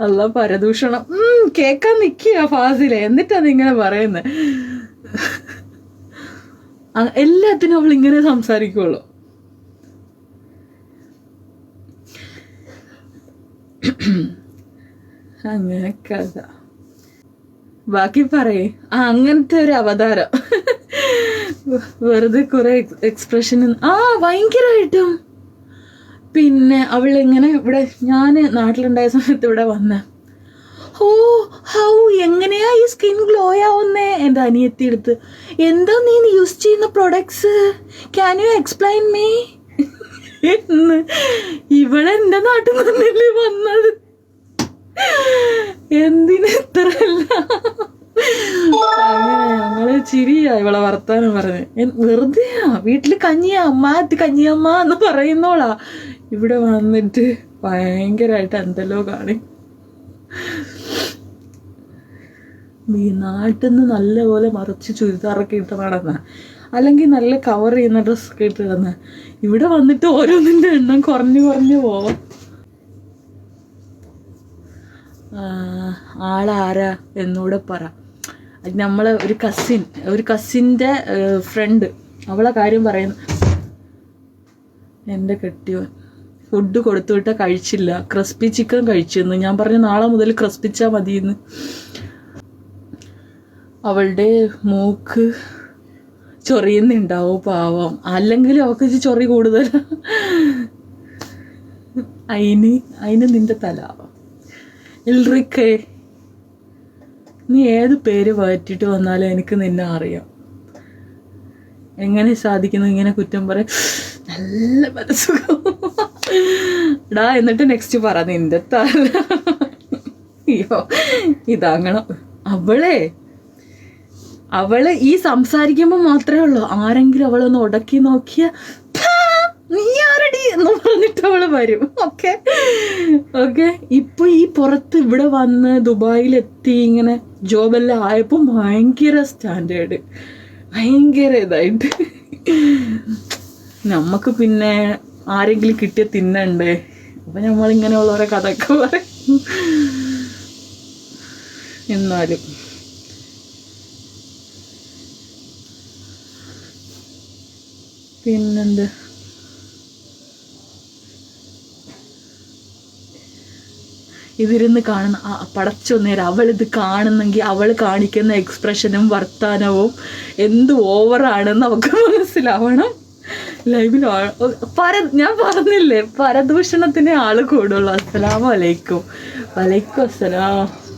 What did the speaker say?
അല്ല പരദൂഷണം. കേക്കാൻ നിക്കുക ഫാസിലെ. എന്നിട്ടാ നീ ഇങ്ങനെ പറയുന്നത് എല്ലാത്തിനും അവൾ ഇങ്ങനെ സംസാരിക്കുള്ളൂ അങ്ങനെ കഥ. ബാക്കി പറയേ. ആ അങ്ങനത്തെ ഒരു അവതാരം. വെറുതെ കുറെ എക്സ്പ്രഷൻ ആ ഭയങ്കരമായിട്ടും പിന്നെ അവൾ ഇങ്ങനെ ഇവിടെ ഞാൻ നാട്ടിലുണ്ടായ സമയത്ത് ഇവിടെ വന്ന ഓ ഹൗ എങ്ങനെയാ ഈ സ്കിൻ ഗ്ലോ ആവുന്നേ? എന്റെ അനിയത്തി എടുത്ത് എന്താ നീ യൂസ് ചെയ്യുന്ന products can you explain me എന്ന് ഇവളെന്റെ നാട്ടിൽ നിന്നല്ലേ വന്നത്? എന്തിന് ഇത്ര അങ്ങനെ ഞങ്ങൾ ചിരിയാ ഇവളെ വർത്താനം പറഞ്ഞ്. വെറുതെയാ വീട്ടിൽ കഞ്ഞിയാ അമ്മ കഞ്ഞിയമ്മ എന്ന് പറയുന്നോളാ. ഇവിടെ വന്നിട്ട് ഭയങ്കരമായിട്ട് എന്തെല്ലോ കാണി ഈ നാട്ടിൽ നിന്ന് നല്ലപോലെ മറച്ച് ചുരിദാറൊക്കെ ഇട്ട് നടന്ന അല്ലെങ്കിൽ നല്ല കവർ ചെയ്യുന്ന ഡ്രസ്സൊക്കെ ഇട്ട് നടന്ന ഇവിടെ വന്നിട്ട് ഓരോന്നിന്റെ എണ്ണം കുറഞ്ഞു കുറഞ്ഞു പോവാം. ആളാരാ എന്നൂടെ പറ. നമ്മളെ ഒരു കസിൻ ഒരു കസിന്റെ ഫ്രണ്ട് അവളെ കാര്യം പറയുന്നു. എന്റെ കെട്ടിയോൻ. ഫുഡ് കൊടുത്തു വിട്ടാൽ കഴിച്ചില്ല. ക്രിസ്പി ചിക്കൻ കഴിച്ചെന്ന് ഞാൻ പറഞ്ഞു നാളെ മുതൽ ക്രിസ്പിച്ചാൽ മതിയെന്ന്. അവളുടെ മൂക്ക് ചൊറിയുന്നുണ്ടാവും പാവം. അല്ലെങ്കിൽ അവൾക്ക് ചൊറി കൂടുതൽ അയിന് അയിന് നിന്റെ തല. ഇൽറിക്കേ നീ ഏത് പേര് മാറ്റിയിട്ട് വന്നാലും എനിക്ക് നിന്നെ അറിയാം. എങ്ങനെ സാധിക്കുന്നു? ഇങ്ങനെ കുറ്റം പറയാം നല്ല മനസ്സുഖം. ഡാ എന്നിട്ട് നെക്സ്റ്റ് പറ നിന്റെ അയ്യോ ഇതാങ്ങണം അവളെ അവൾ ഈ സംസാരിക്കുമ്പോ മാത്രമേ ഉള്ളൂ. ആരെങ്കിലും അവളൊന്ന് ഉടക്കി നോക്കിയ നീ ആരടി? എന്ന് പറഞ്ഞിട്ട് അവൾ വരും. ഓക്കെ? ഓക്കെ? ഇപ്പൊ ഈ പുറത്ത് ഇവിടെ വന്ന് ദുബായിലെത്തി ഇങ്ങനെ ജോബെല്ലാം ആയപ്പോ ഭയങ്കര സ്റ്റാൻഡേർഡ്. ഭയങ്കര ഇതായിട്ട്. നമുക്ക് പിന്നെ ആരെങ്കിലും കിട്ടിയ തിന്നണ്ടേ? അപ്പൊ നമ്മളിങ്ങനെയുള്ള ഓരോ കഥയൊക്കെ പറയും. എന്നാലും. പിന്നെന്ത്? ഇതിരുന്ന് കാണുന്ന ആ നേരം അവൾ ഇത് കാണുന്നെങ്കിൽ അവൾ കാണിക്കുന്ന എക്സ്പ്രഷനും വർത്താനവും എന്ത് ഓവറാണെന്ന് നമുക്ക് മനസ്സിലാവണം. ലൈവിൽ പര ഞാൻ പറഞ്ഞില്ലേ പരദൂഷണത്തിന് ആൾ കൂടുള്ളൂ. അസ്സലാമലൈക്കും വലൈക്കും അസ്സലാം.